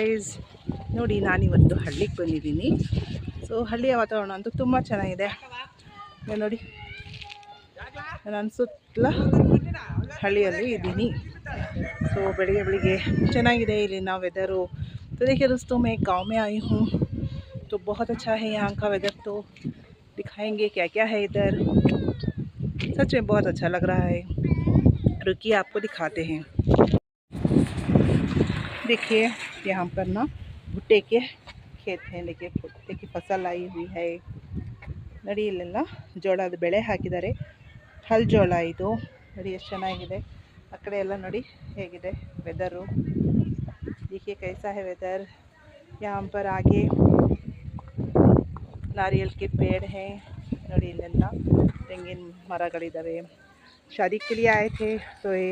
Guys ನೋಡಿ ನಾನಿವತ್ತು ಹಳ್ಳಿಗೆ ಬಂದಿದ್ದೀನಿ ಸೊ ಹಳ್ಳಿಯ ವಾತಾವರಣ ಅಂತೂ ತುಂಬ ಚೆನ್ನಾಗಿದೆ ಇಲ್ಲಿ ನೋಡಿ ನಾನು ಸುತ್ತಲ ಹಳ್ಳಿಯಲ್ಲಿ ಇದ್ದೀನಿ ಸೊ ಬೆಳಿಗ್ಗೆ ಬೆಳಿಗ್ಗೆ ಚೆನ್ನಾಗಿದೆ ಇಲ್ಲಿನ ವೆದರು तो देखिए दोस्तों मैं गांव में आई हूँ तो बहुत अच्छा है यहाँ का वेदर तो दिखाएंगे क्या क्या है इधर सच में बहुत अच्छा लग रहा है रुकिए आपको दिखाते हैं देखिए यहाँ पर ना भुट्टे के खेत हैं देखिए भुट्टे की फसल आई हुई है ನೋಡಿ ಇಲ್ಲೆಲ್ಲ ಜೋಳದ ಬೆಳೆ ಹಾಕಿದ್ದಾರೆ ಹಲ್ ಜೋಳ ಇದು ನೋಡಿ ಎಷ್ಟು ಚೆನ್ನಾಗಿದೆ ಆ ಕಡೆ ಎಲ್ಲ ನೋಡಿ ಹೇಗಿದೆ ವೆದರು देखिए कैसा है वेदर यहाँ पर आगे नारियल के पेड़ हैं ನೋಡಿ ಇಲ್ಲೆಲ್ಲ ತೆಂಗಿನ ಮರಗಳಿದ್ದಾವೆ शादी के लिए आए थे तो ये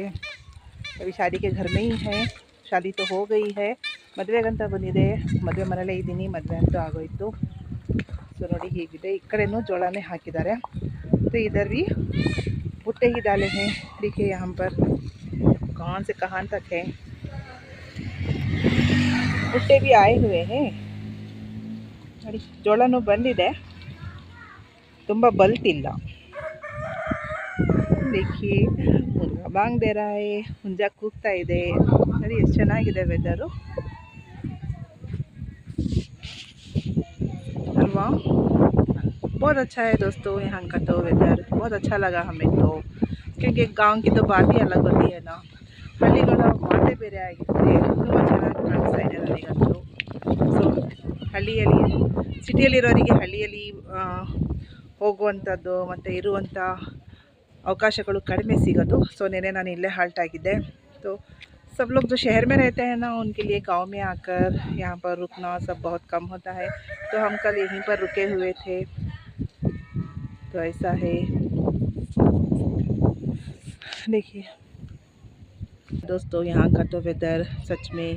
अभी शादी के घर में ही है ಶಾದಿ तो हो गई है ಮದುವೆಗಂತ ಬಂದಿದೆ ಮದುವೆ ಮನೇಲೇ ಇದ್ದೀನಿ ಮದುವೆ ಅಂತೂ ಆಗೋಯ್ತು ಸೊ ನೋಡಿ ಹೀಗಿದೆ ಈ ಕಡೆನೂ ಜೋಳನೇ ಹಾಕಿದ್ದಾರೆ तो इधर भी भुट्टे ही डाले हैं देखिए यहाँ पर कहाँ से कहाँ तक है ಭುಟ್ಟೆ ಬಿ ಆಯೆ ಹುವೆ ಹೇ ನೋಡಿ ಜೋಳನೂ ಬಂದಿದೆ ತುಂಬ ಬಲ್ತಿಲ್ಲ ದೇಖಿ ಮುರ್ಗ ಬಾಂಗ್ ದೇರಾಯೆ ಹುಂಜ ಕೂಗ್ತಾ ಇದೆ ನೋಡಿ ಎಷ್ಟು ಚೆನ್ನಾಗಿದೆ ವೆದರು अल्वा बहुत अच्छा है दोस्तों यहाँ का तो वेदर बहुत अच्छा लगा हमें तो क्योंकि गांव की तो बात ही अलग होती है ना ಹಳ್ಳಿಗಳ ಮಾತೇ ಬೇರೆ ಆಗಿರುತ್ತೆ ತುಂಬ ಚೆನ್ನಾಗಿ ಕಾಣಿಸ್ತಾ ಇದೆ ನನಗಂತೂ ಸೊ ಹಳ್ಳಿಯಲ್ಲಿ ಸಿಟಿಯಲ್ಲಿರೋರಿಗೆ ಹಳ್ಳಿಯಲ್ಲಿ ಆ, ಹೋಗುವಂಥದ್ದು ಮತ್ತು ಇರುವಂಥ ಅವಕಾಶಗಳು ಕಡಿಮೆ ಸಿಗೋದು ಸೊ ನೆನೆ ನಾನು ಇಲ್ಲೇ ಹಾಲ್ಟ್ ಆಗಿದ್ದೆ तो सब लोग जो शहर में रहते हैं ना उनके लिए गांव में आकर यहाँ पर रुकना सब बहुत कम होता है तो हम कल यहीं पर रुके हुए थे तो ऐसा है देखिए दोस्तों यहाँ का तो ವೆದರ್ ಸಚ್ ಮೇ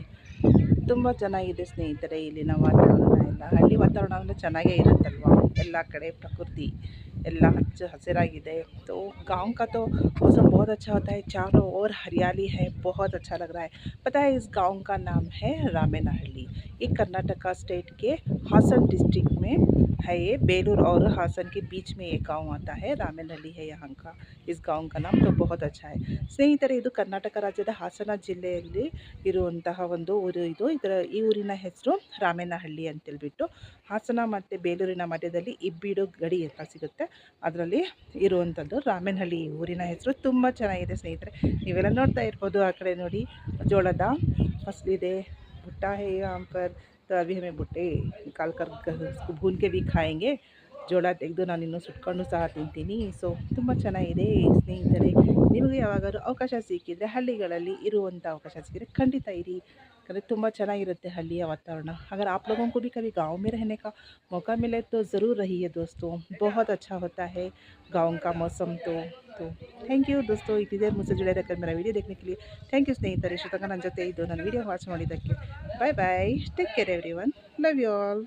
ತುಂಬ ಚೆನ್ನಾಗಿದೆ ಸ್ನೇಹಿತರೆ ಇಲ್ಲಿನ ವಾತಾವರಣ ಎಲ್ಲ ಹಳ್ಳಿ ವಾತಾವರಣ ಅಂದರೆ ಚೆನ್ನಾಗೇ ಇರುತ್ತಲ್ವ ಎಲ್ಲ ಕಡೆ ಪ್ರಕೃತಿ ಎಲ್ಲ ಹಚ್ಚ तो गाँव का तो मौसम बहुत अच्छा होता है, चारों ओर हरियाली है, बहुत अच्छा लग रहा है। पता है इस गाँव का नाम है रामेनाहली ये कर्नाटका स्टेट के हासन डिस्ट्रिक्ट में है ये, बेलूर और हासन के बीच में ये गाँव आता है रामेनहली है यहाँ का। इस गाँव का नाम तो बहुत अच्छा है। स्नेहितर ಇದು कर्नाटक राज्य हासन ज़िले ಇರುವಂತಹ रामेनहली अंतु हासन मत ಈ ಊರಿನ इबीडो गड़ी सकते ಅದರಲ್ಲಿ ಇರುವಂಥದ್ದು ರಾಮೇನಹಳ್ಳಿ ಈ ಊರಿನ ಹೆಸರು ತುಂಬ ಚೆನ್ನಾಗಿದೆ ಸ್ನೇಹಿತರೆ ನೀವೆಲ್ಲ ನೋಡ್ತಾ ಇರ್ಬೋದು ಆ ಕಡೆ ನೋಡಿ ಜೋಳದ ಫಸಲಿದೆ भुट्टा है यहाँ पर तो अभी हमें भुट्टे निकाल कर ग- उसको भून के भी खाएंगे ಜೋಳ ತೆಗೆದು ನಾನು ಇನ್ನೂ ಸುಟ್ಕೊಂಡು ಸಹ ತಿಂತೀನಿ ಸೊ ತುಂಬ ಚೆನ್ನಾಗಿದೆ ಸ್ನೇಹಿತರೆ ನಿಮಗೆ ಯಾವಾಗಾದ್ರೂ ಅವಕಾಶ ಸಿಕ್ಕಿದರೆ ಹಳ್ಳಿಗಳಲ್ಲಿ ಇರುವಂಥ ಅವಕಾಶ ಸಿಕ್ಕಿದರೆ ಖಂಡಿತ ಇರಿ ಯಾಕಂದರೆ ತುಂಬ ಚೆನ್ನಾಗಿರುತ್ತೆ ಹಳ್ಳಿಯ वातावरण अगर आप लोगों को भी कभी गांव में रहने का मौका मिले तो ज़रूर रहिए दोस्तों बहुत अच्छा होता है गांव का मौसम तो तो ಥ್ಯಾಂಕ್ ಯು ದೋಸ್ತು ಇಟ್ಟಿದೆ ಮುಚ್ಚೆ ಜುಳೆ ರಕ್ಕ ಮೇರ ವೀಡಿಯೋ देखने के लिए ಥ್ಯಾಂಕ್ ಯು ಸ್ನೇಹಿತರೆ ಇಷ್ಟು ತನಕ ನನ್ನ ಜೊತೆ ಇದ್ದು ನನ್ನ ವೀಡಿಯೋ ವಾಚ್ ಮಾಡಿದ್ದಕ್ಕೆ bye bye take care everyone love you all